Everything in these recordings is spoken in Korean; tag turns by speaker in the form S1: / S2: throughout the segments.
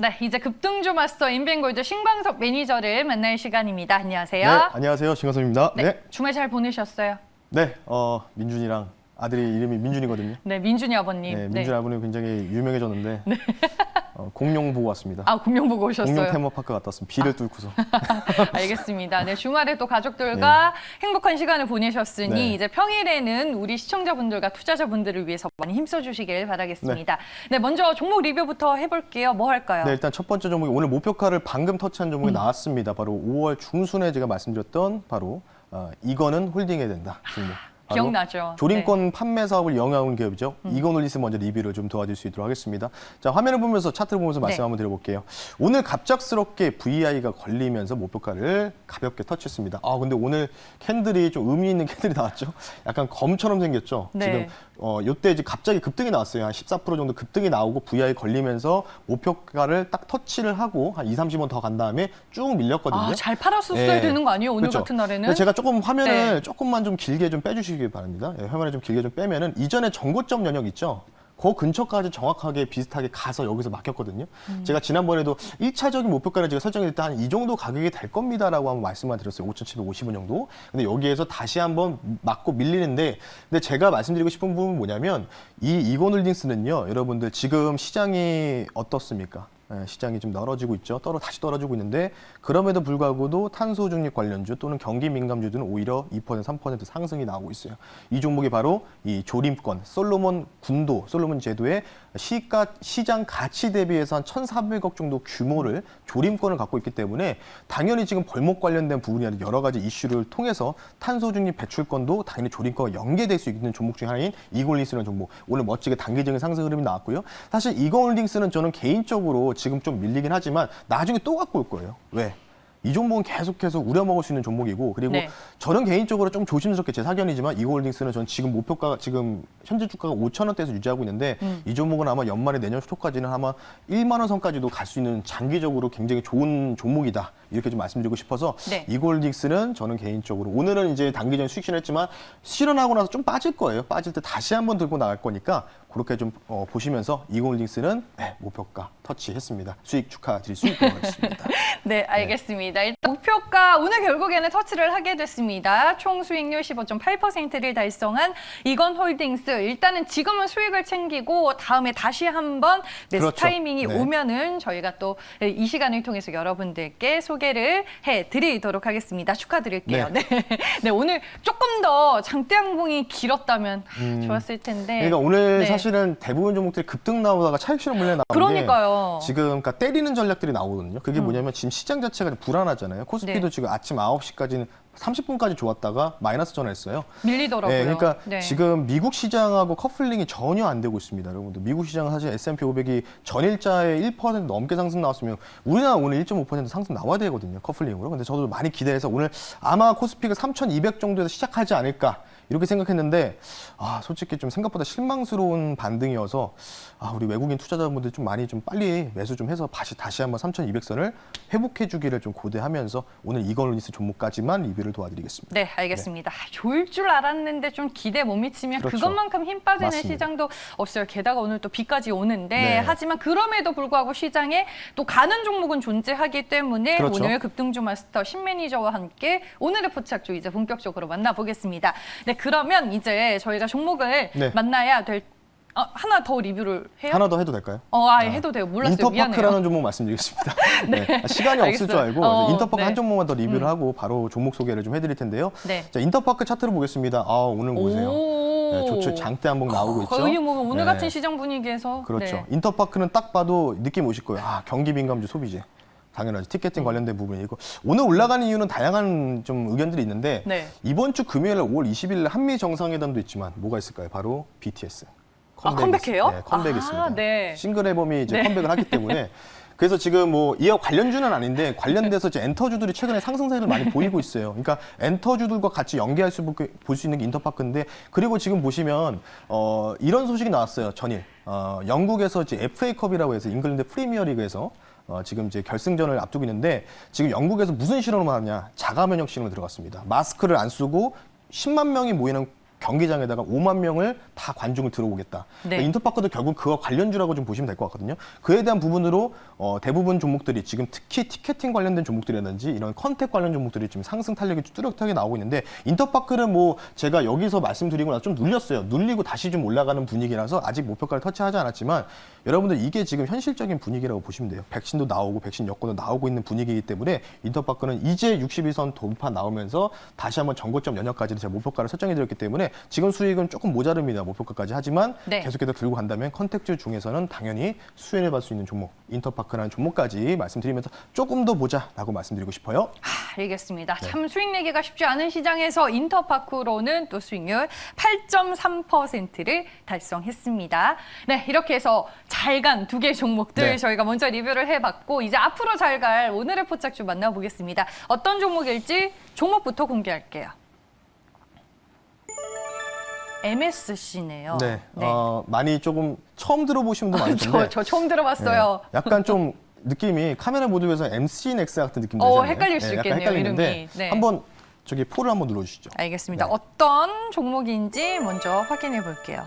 S1: 네, 이제 급등주 마스터 인벤골드 신광석 매니저를 만날 시간입니다. 안녕하세요.
S2: 네, 안녕하세요. 신가섭입니다.
S1: 네,
S2: 네.
S1: 주말 잘 보내셨어요?
S2: 네, 어, 민준이랑 아들이 이름이 민준이거든요.
S1: 네, 민준이 아버님.
S2: 네, 민준 아버님 굉장히 유명해졌는데 어, 공룡 보고 왔습니다.
S1: 아, 공룡 보고 오셨어요.
S2: 공룡 테마파크 갔다 왔습니다. 비를 뚫고서.
S1: 알겠습니다. 네, 주말에 또 가족들과 행복한 시간을 보내셨으니
S2: 네.
S1: 이제 평일에는 우리 시청자분들과 투자자분들을 위해서 많이 힘써 주시길 바라겠습니다. 네. 먼저 종목 리뷰부터 해 볼게요. 뭐 할까요?
S2: 네, 일단 첫 번째 종목이 오늘 목표가를 방금 터치한
S1: 음.
S2: 종목이 나왔습니다. 바로 5월 중순에 제가 말씀드렸던 바로 어, 이거는 홀딩해야 된다 종목.
S1: 기억나죠?
S2: 조림권 판매 사업을 영위하는 기업이죠.
S1: 음.
S2: 이건 올리스 먼저 리뷰를 좀 도와드릴 수 있도록 하겠습니다. 자, 화면을 보면서 차트를 보면서 말씀
S1: 네.
S2: 한번 드려볼게요. 오늘 갑작스럽게 VI가 걸리면서 목표가를 가볍게 터치했습니다. 아, 근데 오늘 캔들이 좀 의미 있는 캔들이 나왔죠. 약간 검처럼 생겼죠.
S1: 네.
S2: 지금 어, 요때 이제 갑자기 급등이 나왔어요. 한 14% 정도 급등이 나오고 VI 걸리면서 목표가를 딱 터치를 하고 한 2, 30원 더 간 다음에 쭉 밀렸거든요.
S1: 아, 잘 팔았었어야
S2: 예.
S1: 되는 거 아니에요? 오늘
S2: 그렇죠.
S1: 같은 날에는?
S2: 제가 조금 화면을
S1: 네.
S2: 조금만 좀 길게 좀 빼주시 기 바랍니다. 예, 화면을 좀 길게 좀 빼면은 이전에 정고점 영역 있죠. 그 근처까지 정확하게 비슷하게 가서 여기서 막혔거든요.
S1: 음.
S2: 제가 지난번에도 1차적인 목표가를 제가 설정했을 때 한 이 정도 가격이 될 겁니다라고 한번 말씀만 드렸어요. 5,750원 정도. 근데 여기에서 다시 한번 맞고 밀리는데 근데 제가 말씀드리고 싶은 부분은 뭐냐면 이 이건홀딩스는요. 여러분들 지금 시장이 어떻습니까? 예, 시장이 좀 떨어지고 있죠. 떨어 다시 떨어지고 있는데 그럼에도 불구하고도 탄소 중립 관련주 또는 경기 민감주들은 오히려 2% 3% 상승이 나오고 있어요. 이 종목이 바로 이 조림권 솔로몬 군도 솔로몬 제도의 시가 시장 가치 대비해서 한 1,400억 정도 규모를 조림권을 갖고 있기 때문에 당연히 지금 벌목 관련된 부분이나 여러 가지 이슈를 통해서 탄소 중립 배출권도 당연히 조림권과 연계될 수 있는 종목 중 하나인 이골링스라는 종목 오늘 멋지게 단기적인 상승 흐름이 나왔고요. 사실 이골링스는 저는 개인적으로 지금 좀 밀리긴 하지만 나중에 또 갖고 올 거예요. 왜? 이 종목은 계속해서 우려먹을 수 있는 종목이고 그리고
S1: 네.
S2: 저는 개인적으로 좀 조심스럽게 제 사견이지만 이골딩스는 전 지금 목표가 지금 현재 주가가 5천 원대에서 유지하고 있는데
S1: 음.
S2: 이 종목은 아마 연말에 내년 초까지는 아마 1만 원 선까지도 갈 수 있는 장기적으로 굉장히 좋은 종목이다 이렇게 좀 말씀드리고 싶어서
S1: 네.
S2: 이골딩스는 저는 개인적으로 오늘은 이제 단기전 수익 실현했지만 실현하고 나서 좀 빠질 거예요 빠질 때 다시 한번 들고 나갈 거니까 그렇게 좀 어, 보시면서 이골딩스는 네, 목표가 터치했습니다 수익 축하드릴 수 있도록 하겠습니다.
S1: 네, 알겠습니다. 일단 목표가 오늘 결국에는 터치를 하게 됐습니다. 총 수익률 15.8%를 달성한 이건 홀딩스. 일단은 지금은 수익을 챙기고 다음에 다시 한번 매수
S2: 그렇죠.
S1: 타이밍이
S2: 네.
S1: 오면은 저희가 또 이 시간을 통해서 여러분들께 소개를 해 드리도록 하겠습니다. 축하드릴게요. 네. 네, 오늘 조금 더 장대 항봉이 길었다면 아, 좋았을 텐데.
S2: 음. 그러니까 오늘
S1: 네.
S2: 사실 은 대부분 종목들이 급등 나오다가 차익 실현 물려 나오는데
S1: 그러니까요.
S2: 지금 그러니까 때리는 전략들이 나오거든요. 그게 뭐냐면 지금 시장 자체가 불안하잖아요. 코스피도
S1: 음. 네.
S2: 지금 아침 9시까지는 30분까지 좋았다가 마이너스 전환했어요.
S1: 밀리더라고요.
S2: 네, 그러니까
S1: 네.
S2: 지금 미국 시장하고 커플링이 전혀 안 되고 있습니다, 여러분들. 미국 시장은 사실 S&P 500이 전일자에 1% 넘게 상승 나왔으면 우리나라 오늘 1.5% 상승 나와야 되거든요, 커플링으로. 근데 저도 많이 기대해서 오늘 아마 코스피가 3,200 정도에서 시작하지 않을까 이렇게 생각했는데 아 솔직히 좀 생각보다 실망스러운 반등이어서 아 우리 외국인 투자자분들 좀 많이 좀 빨리 매수 좀 해서 다시 다시 한번 3,200선을 회복해 주기를 좀 고대하면서 오늘 이걸리스 종목까지만 리뷰를 도와드리겠습니다.
S1: 네, 알겠습니다. 아, 좋을 줄 알았는데 좀 기대 못 미치면 그
S2: 그렇죠.
S1: 것만큼힘 빠지는
S2: 맞습니다.
S1: 시장도 없어요. 게다가 오늘 또 비까지 오는데
S2: 네.
S1: 하지만 그럼에도 불구하고 시장에 또 가는 종목은 존재하기 때문에
S2: 그렇죠.
S1: 오늘 급등주 마스터 신매니저와 함께 오늘의 포착주 이제 본격적으로 만나보겠습니다. 네, 그러면 이제 저희가 종목을
S2: 네.
S1: 만나야 될 어, 하나 더 리뷰를 해요?
S2: 하나 더 해도 될까요?
S1: 어, 아, 해도 돼요. 몰랐어요.
S2: 인터파크라는
S1: 미안해요.
S2: 종목 말씀드리겠습니다. 네. 시간이 없을 줄
S1: 알겠어요.
S2: 알고
S1: 어,
S2: 인터파크
S1: 네.
S2: 한 종목만 더 리뷰를 하고 바로 종목 소개를 좀 해드릴 텐데요.
S1: 네.
S2: 자, 인터파크 차트를 보겠습니다. 아, 오늘 보세요.
S1: 오.
S2: 네, 조추 장대 한복 나오고 있죠.
S1: 거의 뭐 오늘
S2: 네.
S1: 같은 시장 분위기에서
S2: 그렇죠.
S1: 네.
S2: 인터파크는 딱 봐도 느낌 오실 거예요. 아, 경기 민감주 소비재. 당연하지.
S1: 음.
S2: 티켓팅 관련된 부분이고 오늘 올라가는 이유는 다양한 좀 의견들이 있는데
S1: 네.
S2: 이번 주 금요일 5월 20일 한미 정상회담도 있지만 뭐가 있을까요? 바로 BTS.
S1: 아, 컴백해요?
S2: 네, 컴백했습니다.
S1: 아, 네.
S2: 싱글 앨범이 이제
S1: 네.
S2: 컴백을 하기 때문에 그래서 지금 뭐 이와 관련주는 아닌데 관련돼서 이제 엔터주들이 최근에 상승세를 많이 보이고 있어요. 그러니까 엔터주들과 같이 연계할 수 볼 수 있는 게 인터파크인데 그리고 지금 보시면 어 이런 소식이 나왔어요. 전일 어 영국에서 이제 FA컵이라고 해서 잉글랜드 프리미어리그에서 어, 지금 이제 결승전을 앞두고 있는데 지금 영국에서 무슨 실험을 하냐 자가 면역 실험을 들어갔습니다. 마스크를 안 쓰고 10만 명이 모이는 경기장에다가 5만 명을 다 관중을 들어오겠다.
S1: 네.
S2: 그러니까 인터파크도 결국 그와 관련주라고 좀 보시면 될 것 같거든요. 그에 대한 부분으로 어, 대부분 종목들이 지금 특히 티켓팅 관련된 종목들이라든지 이런 컨택 관련 종목들이 지금 상승 탄력이 뚜렷하게 나오고 있는데 인터파크는 뭐 제가 여기서 말씀드리고 나서 좀 눌렸어요. 눌리고 다시 좀 올라가는 분위기라서 아직 목표가를 터치하지 않았지만 여러분들 이게 지금 현실적인 분위기라고 보시면 돼요. 백신도 나오고 백신 여건도 나오고 있는 분위기이기 때문에 인터파크는 이제 62선 돌파 나오면서 다시 한번 전고점 연역까지도 제가 목표가를 설정해 드렸기 때문에 지금 수익은 조금 모자릅니다. 목표가까지 하지만
S1: 네.
S2: 계속해서 들고 간다면 컨택트 중에서는 당연히 수혜를 받을 수 있는 종목 인터파크라는 종목까지 말씀드리면서 조금 더 보자라고 말씀드리고 싶어요.
S1: 아, 알겠습니다.
S2: 네.
S1: 참 수익 내기가 쉽지 않은 시장에서 인터파크로는 또 수익률 8.3%를 달성했습니다. 네, 이렇게 해서 잘 간 두 개 종목들
S2: 네.
S1: 저희가 먼저 리뷰를 해봤고 이제 앞으로 잘 갈 오늘의 포착주 만나보겠습니다. 어떤 종목일지 종목부터 공개할게요. MSC네요.
S2: 네, 어, 많이 조금 처음 들어보신 분도 많을 텐데
S1: 저, 저 처음 들어봤어요.
S2: 네, 약간 좀 느낌이 카메라 모드에서 MC 넥스 같은 느낌
S1: 어,
S2: 들잖아요.
S1: 헷갈릴 수
S2: 약간
S1: 있겠네요,
S2: 헷갈리는데
S1: 이름이. 네.
S2: 한번 저기 포를 한번 눌러주시죠.
S1: 알겠습니다.
S2: 네.
S1: 어떤 종목인지 먼저 확인해 볼게요.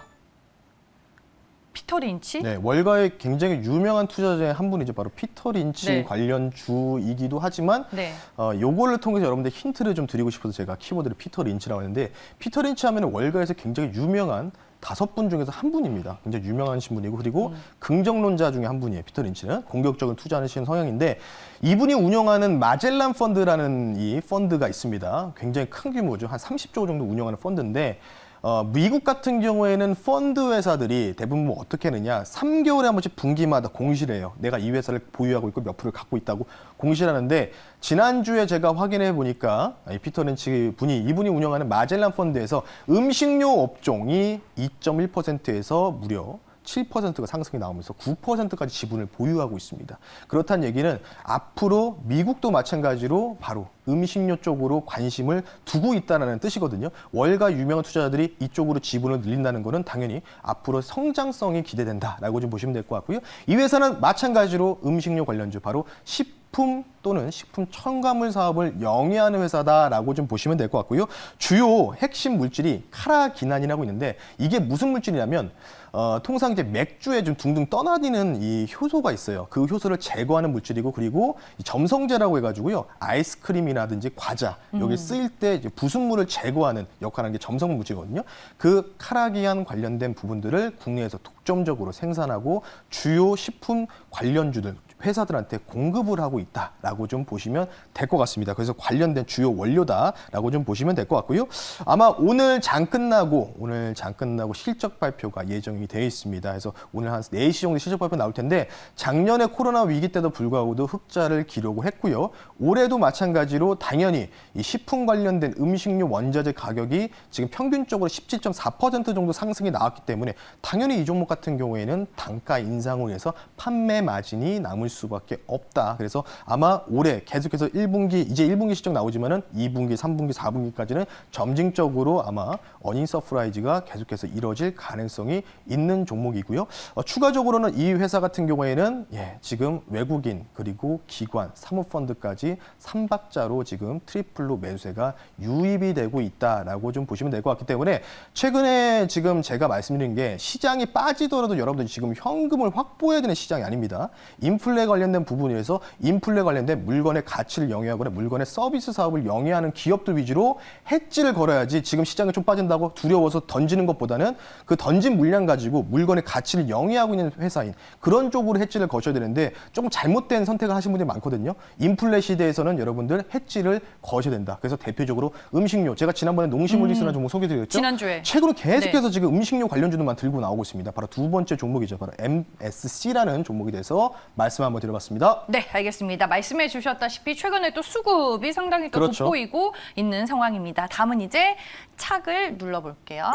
S1: 피터 린치?
S2: 네, 월가의 굉장히 유명한 투자자의 한 분이죠. 바로 피터 린치
S1: 네.
S2: 관련 주이기도 하지만
S1: 네.
S2: 어, 요거를 통해서 여러분들 힌트를 좀 드리고 싶어서 제가 키워드를 피터 린치라고 했는데 피터 린치 하면 월가에서 굉장히 유명한 다섯 분 중에서 한 분입니다. 굉장히 유명하신 분이고 그리고
S1: 음.
S2: 긍정론자 중에 한 분이에요. 피터 린치는 공격적인 투자하시는 성향인데 이분이 운영하는 마젤란 펀드라는 이 펀드가 있습니다. 굉장히 큰 규모죠. 한 30조 정도 운영하는 펀드인데 어, 미국 같은 경우에는 펀드 회사들이 대부분 뭐 어떻게 하느냐. 3개월에 한 번씩 분기마다 공시를 해요. 내가 이 회사를 보유하고 있고 몇 프로를 갖고 있다고 공시를 하는데 지난주에 제가 확인해 보니까 이 피터 렌치 분이 이분이 운영하는 마젤란 펀드에서 음식료 업종이 2.1%에서 무려 7%가 상승이 나오면서 9%까지 지분을 보유하고 있습니다. 그렇다는 얘기는 앞으로 미국도 마찬가지로 바로 음식료 쪽으로 관심을 두고 있다는 뜻이거든요. 월가 유명한 투자자들이 이쪽으로 지분을 늘린다는 것은 당연히 앞으로 성장성이 기대된다라고 좀 보시면 될 것 같고요. 이 회사는 마찬가지로 음식료 관련주 바로 10 식품 또는 식품 첨가물 사업을 영위하는 회사다라고 좀 보시면 될 것 같고요. 주요 핵심 물질이 카라기난이라고 있는데 이게 무슨 물질이냐면 어, 통상 이제 맥주에 좀 둥둥 떠나디는 이 효소가 있어요. 그 효소를 제거하는 물질이고 그리고 이 점성제라고 해가지고요. 아이스크림이라든지 과자 여기 쓰일 때 이제 부순물을 제거하는 역할하는 게 점성 물질이거든요. 그 카라기안 관련된 부분들을 국내에서 독 점적으로 생산하고 주요 식품 관련주들 회사들한테 공급을 하고 있다라고 좀 보시면 될 것 같습니다. 그래서 관련된 주요 원료다라고 좀 보시면 될 것 같고요. 아마 오늘 장 끝나고 오늘 장 끝나고 실적 발표가 예정이 되어 있습니다. 그래서 오늘 한 4시 정도 실적 발표 나올 텐데 작년에 코로나 위기 때도 불구하고도 흑자를 기록을 했고요. 올해도 마찬가지로 당연히 이 식품 관련된 음식료 원자재 가격이 지금 평균적으로 17.4% 정도 상승이 나왔기 때문에 당연히 이 종목 같은 경우에는 단가 인상으로 해서 판매 마진이 남을 수밖에 없다. 그래서 아마 올해 계속해서 1분기 이제 1분기 실적 나오지만은 2분기, 3분기, 4분기까지는 점진적으로 아마 어닝 서프라이즈가 계속해서 이뤄질 가능성이 있는 종목이고요. 어, 추가적으로는 이 회사 같은 경우에는 예, 지금 외국인 그리고 기관, 사모펀드까지 삼박자로 지금 트리플로 매수세가 유입이 되고 있다라고 좀 보시면 될 것 같기 때문에 최근에 지금 제가 말씀드린 게 시장이 빠지 더라도 여러분들 지금 현금을 확보해야 되는 시장이 아닙니다. 인플레 관련된 부분에서 인플레 관련된 물건의 가치를 영위하거나 물건의 서비스 사업을 영위하는 기업들 위주로 해지를 걸어야지 지금 시장이 좀 빠진다고 두려워서 던지는 것보다는 그 던진 물량 가지고 물건의 가치를 영위하고 있는 회사인 그런 쪽으로 해지를 거셔야 되는데 조금 잘못된 선택을 하신 분들이 많거든요. 인플레 시대에서는 여러분들 해지를 거셔야 된다. 그래서 대표적으로 음식료 제가 지난번에 농심물리스라는 종목 소개드렸죠.
S1: 지난주에.
S2: 최근에 계속해서 지금 음식료 관련주들만 들고 나오고 있습니다. 바로 두 번째 종목이죠. 바로 MSC라는 종목에 대해서 말씀 한번 드려봤습니다.
S1: 네, 알겠습니다. 말씀해 주셨다시피 최근에 또 수급이 상당히 또
S2: 그렇죠.
S1: 돋보이고 있는 상황입니다. 다음은 이제 착을 눌러볼게요.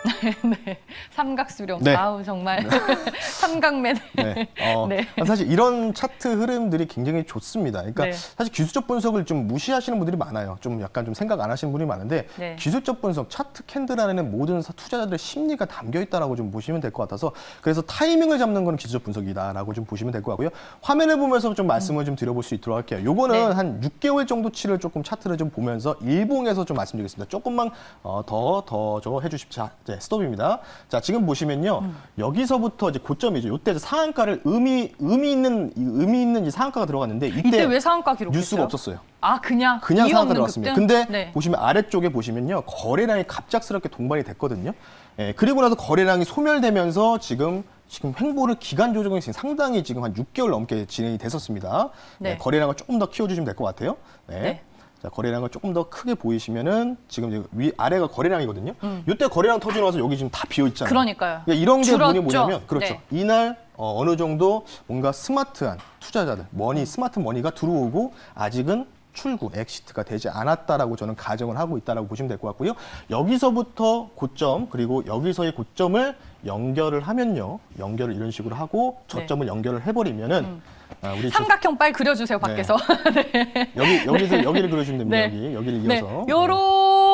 S1: 네. 삼각수렴.
S2: 네.
S1: 아우 정말 삼각맨.
S2: 네. 어,
S1: 네.
S2: 사실 이런 차트 흐름들이 굉장히 좋습니다. 그러니까
S1: 네.
S2: 사실 기술적 분석을 좀 무시하시는 분들이 많아요. 좀 약간 좀 생각 안 하시는 분이 많은데
S1: 네.
S2: 기술적 분석, 차트 캔들 안에는 모든 사- 투자자들의 심리가 담겨 있다라고 좀 보시면 될 것 같아서 그래서 타이밍을 잡는 거는 기술적 분석이다라고 좀 보시면 될 것 같고요. 화면을 보면서 좀 말씀을 좀 드려볼 수 있도록 할게요. 요거는
S1: 네.
S2: 한 6개월 정도치를 조금 차트를 좀 보면서 일봉에서 좀 말씀드리겠습니다. 조금만 어, 더, 더 저거 해주십시오. 자, 네, 스톱입니다. 자, 지금 보시면요.
S1: 음.
S2: 여기서부터 이제 고점이죠. 요때 상한가를 의미, 의미 있는, 이 의미 있는 이 상한가가 들어갔는데 이때,
S1: 이때 왜 상한가 기록했어요?
S2: 뉴스가 없었어요.
S1: 아 그냥
S2: 그냥 상한가 들어갔습니다.
S1: 급등?
S2: 근데
S1: 네.
S2: 보시면 아래쪽에 보시면요. 거래량이 갑작스럽게 동반이 됐거든요. 예, 그리고 나서 거래량이 소멸되면서 지금 지금 횡보를 기간 조정이 지금 상당히 지금 한 6개월 넘게 진행이 됐었습니다.
S1: 네.
S2: 네, 거래량을 조금 더 키워주시면 될 것 같아요. 네.
S1: 네.
S2: 자, 거래량을 조금 더 크게 보이시면은 지금 이제 위 아래가 거래량이거든요. 이때 거래량 터지고 나서 여기 지금 다 비어 있잖아요.
S1: 음. 그러니까요.
S2: 그러니까 이런 게
S1: 줄었죠.
S2: 뭐냐 뭐냐면 그렇죠.
S1: 네.
S2: 이날 어, 어느 정도 뭔가 스마트한 투자자들, 머니, 스마트 머니가 들어오고 아직은 출구, 엑시트가 되지 않았다라고 저는 가정을 하고 있다라고 보시면 될 것 같고요. 여기서부터 고점 그리고 여기서의 고점을 연결을 하면요, 연결을 이런 식으로 하고 저점을 연결을 해버리면은 아, 우리 저-
S1: 네. 음. 삼각형 빨리 그려주세요 밖에서.
S2: 여기 여기서 여기를 그려주면 됩니다.
S1: 네.
S2: 여기 여기를
S1: 네,
S2: 이어서
S1: 요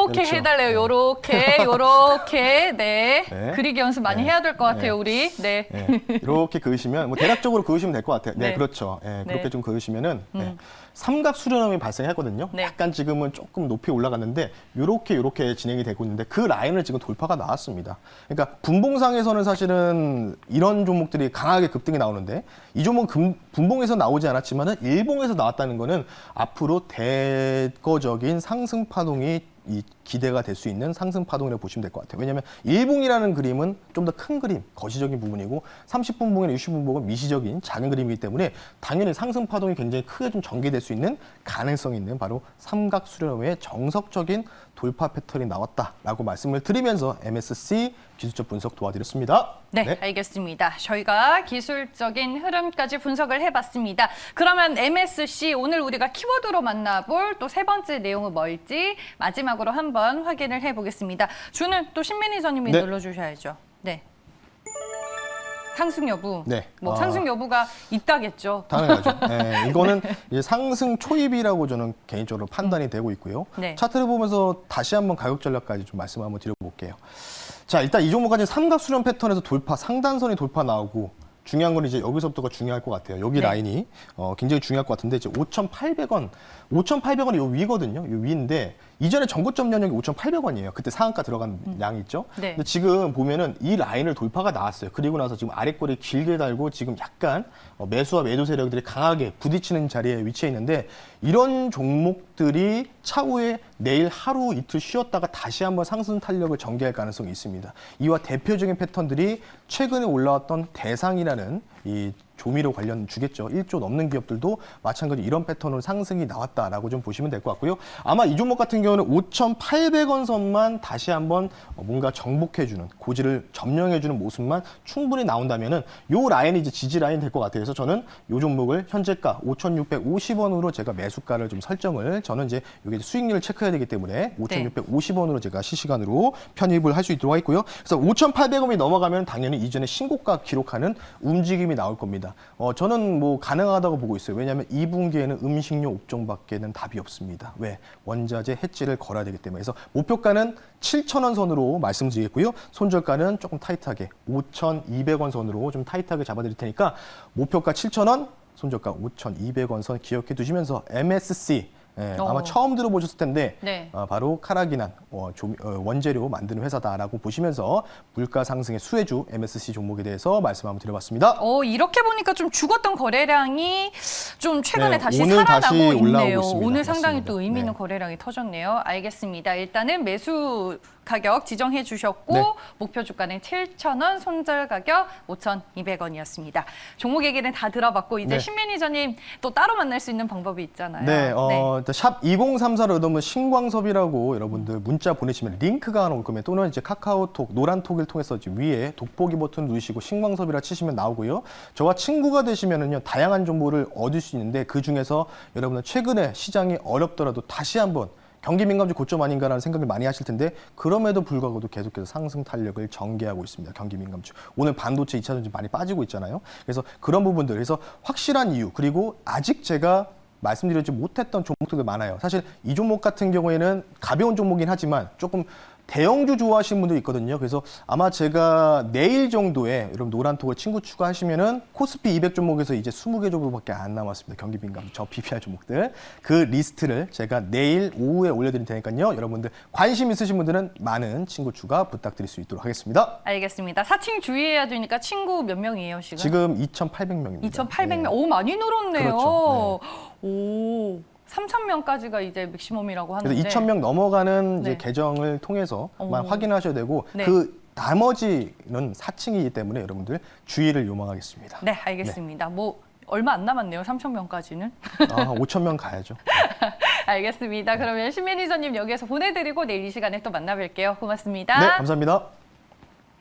S1: 렇게
S2: 그렇죠.
S1: 해달래요.
S2: 네.
S1: 요렇게, 요렇게, 네.
S2: 네.
S1: 그리기 연습 많이
S2: 네.
S1: 해야 될 것 같아요,
S2: 네.
S1: 우리. 네.
S2: 네, 이렇게 그으시면 뭐 대략적으로 그으시면 될 것 같아요. 네,
S1: 네.
S2: 그렇죠. 네, 그렇게
S1: 네.
S2: 좀 그으시면은 네,
S1: 음.
S2: 삼각 수렴이 발생했거든요.
S1: 네.
S2: 약간 지금은 조금 높이 올라갔는데 이렇게 이렇게 진행이 되고 있는데 그 라인을 지금 돌파가 나왔습니다. 그러니까 분봉상에서는 사실은 이런 종목들이 강하게 급등이 나오는데 이 종목 금, 분봉에서 나오지 않았지만은 일봉에서 나왔다는 거는 앞으로 대거적인 상승 파동이 이 기대가 될 수 있는 상승 파동이라고 보시면 될 것 같아요. 왜냐하면 일봉이라는 그림은 좀 더 큰 그림, 거시적인 부분이고 30분봉이나 60분봉은 미시적인 작은 그림이기 때문에 당연히 상승 파동이 굉장히 크게 좀 전개될 수 있는 가능성이 있는 바로 삼각 수렴의 정석적인 돌파 패턴이 나왔다라고 말씀을 드리면서 MSC 기술적 분석 도와드렸습니다.
S1: 네, 알겠습니다. 저희가 기술적인 흐름까지 분석을 해봤습니다. 그러면 MSC 오늘 우리가 키워드로 만나볼 또 세 번째 내용은 뭘지 마지막으로 한번 확인을 해보겠습니다. 주는 또 신매니저님이
S2: 네.
S1: 눌러주셔야죠. 네. 상승 여부.
S2: 네.
S1: 뭐
S2: 아.
S1: 상승 여부가 있다겠죠.
S2: 당연하죠. 네, 이거는 이제 상승 초입이라고 저는 개인적으로 판단이 되고 있고요.
S1: 네.
S2: 차트를 보면서 다시 한번 가격 전략까지 좀 말씀 한번 드려볼게요. 자, 일단 이 종목까지 삼각 수렴 패턴에서 돌파, 상단선이 돌파 나오고 중요한 건 이제 여기서부터가 중요할 것 같아요. 여기
S1: 네.
S2: 라인이 어, 굉장히 중요할 것 같은데 이제 5,800원, 5,800원이 요 위거든요. 요 위인데 이전에 전고점 연역이 5,800원이에요. 그때 상한가 들어간 양이 있죠.
S1: 네.
S2: 근데 지금 보면은 이 라인을 돌파가 나왔어요. 그리고 나서 지금 아래꼬리 길게 달고 지금 약간 어, 매수와 매도 세력들이 강하게 부딪히는 자리에 위치해 있는데 이런 종목들이 차후에 내일 하루 이틀 쉬었다가 다시 한번 상승 탄력을 전개할 가능성이 있습니다. 이와 대표적인 패턴들이 최근에 올라왔던 대상이라는 이 조미료 관련 주겠죠. 1조 넘는 기업들도 마찬가지 이런 패턴으로 상승이 나왔다라고 좀 보시면 될 것 같고요. 아마 이 종목 같은 경우는 5,800원 선만 다시 한번 어, 뭔가 정복해주는 고지를 점령해주는 모습만 충분히 나온다면은 요 라인이 이제 지지 라인 될 것 같아요. 그래서 저는 요 종목을 현재가 5,650원으로 제가 매수가를 좀 설정을 저는 이제 이게 수익률을 체크해야 되기 때문에 5,650원으로 제가 실시간으로 편입을 할 수 있도록 하겠고요. 그래서 5,800원이 넘어가면 당연히 이전에 신고가 기록하는 움직임이 나올 겁니다. 어, 저는 뭐 가능하다고 보고 있어요. 왜냐하면 2분기에는 음식료 업종밖에는 답이 없습니다. 왜? 원자재 해지를 걸어야 되기 때문에. 그래서 목표가는 7,000원 선으로 말씀드리겠고요. 손절가는 조금 타이트하게 5,200원 선으로 좀 타이트하게 잡아드릴 테니까 목표가 7,000원, 손절가 5,200원 선 기억해 두시면서 MSC 예, 아마
S1: 어.
S2: 처음 들어보셨을 텐데
S1: 네.
S2: 어, 바로 카라기난 어, 조- 어, 원재료 만드는 회사다라고 보시면서 물가 상승의 수혜주 MSC 종목에 대해서 말씀 한번 드려봤습니다.
S1: 어, 이렇게 보니까 좀 죽었던 거래량이 좀 최근에
S2: 네,
S1: 다시
S2: 오늘
S1: 살아나고
S2: 다시 올라오고
S1: 있네요.
S2: 있습니다.
S1: 오늘 상당히
S2: 맞습니다.
S1: 또 의미 있는
S2: 네.
S1: 거래량이 터졌네요. 알겠습니다. 일단은 매수 가격 지정해 주셨고
S2: 네.
S1: 목표 주가는 7,000원, 손절 가격 5,200원이었습니다. 종목 얘기는 다 들어봤고 이제
S2: 네.
S1: 신 매니저님 또 따로 만날 수 있는 방법이 있잖아요.
S2: 네, 어, 일단 샵 2034로 넣으면 신광섭이라고 여러분들 문자 보내시면 링크가 나올 거면 또는 이제 카카오톡 노란톡을 통해서 지금 위에 돋보기 버튼 누르시고 신광섭이라 치시면 나오고요. 저와 친구가 되시면은요 다양한 정보를 얻을 수 있는데 그 중에서 여러분들 최근에 시장이 어렵더라도 다시 한번 경기 민감주 고점 아닌가라는 생각을 많이 하실 텐데 그럼에도 불구하고도 계속해서 상승 탄력을 전개하고 있습니다. 경기 민감주. 오늘 반도체 2차 전지 많이 빠지고 있잖아요. 그래서 그런 부분들 그래서 확실한 이유 그리고 아직 제가 말씀드리지 못했던 종목들도 많아요. 사실 이 종목 같은 경우에는 가벼운 종목이긴 하지만 조금 대형주 좋아하시는 분도 있거든요. 그래서 아마 제가 내일 정도에 여러분 노란톡을 친구 추가하시면은 코스피 200 종목에서 이제 20개 정도밖에 안 남았습니다. 경기 민감 저 PPR 종목들 그 리스트를 제가 내일 오후에 올려드릴 테니까요. 여러분들 관심 있으신 분들은 많은 친구 추가 부탁드릴 수 있도록 하겠습니다.
S1: 알겠습니다. 사칭 주의해야 되니까 친구 몇 명이에요 지금?
S2: 지금 2,800명입니다.
S1: 2,800명. 오 많이 늘었네요.
S2: 그렇죠.
S1: 오 3,000명까지가 이제 맥시멈이라고 하는데.
S2: 그래서 2,000명 넘어가는 이제
S1: 네.
S2: 계정을 통해서만
S1: 오.
S2: 확인하셔야 되고
S1: 네.
S2: 그 나머지는 사칭이기 때문에 여러분들 주의를 요망하겠습니다.
S1: 네, 알겠습니다. 뭐 얼마 안 남았네요. 3,000명까지는.
S2: 아, 5,000명 가야죠.
S1: 알겠습니다. 그러면 신 매니저님 여기에서 보내드리고 내일 이 시간에 또 만나뵐게요. 고맙습니다.
S2: 네, 감사합니다.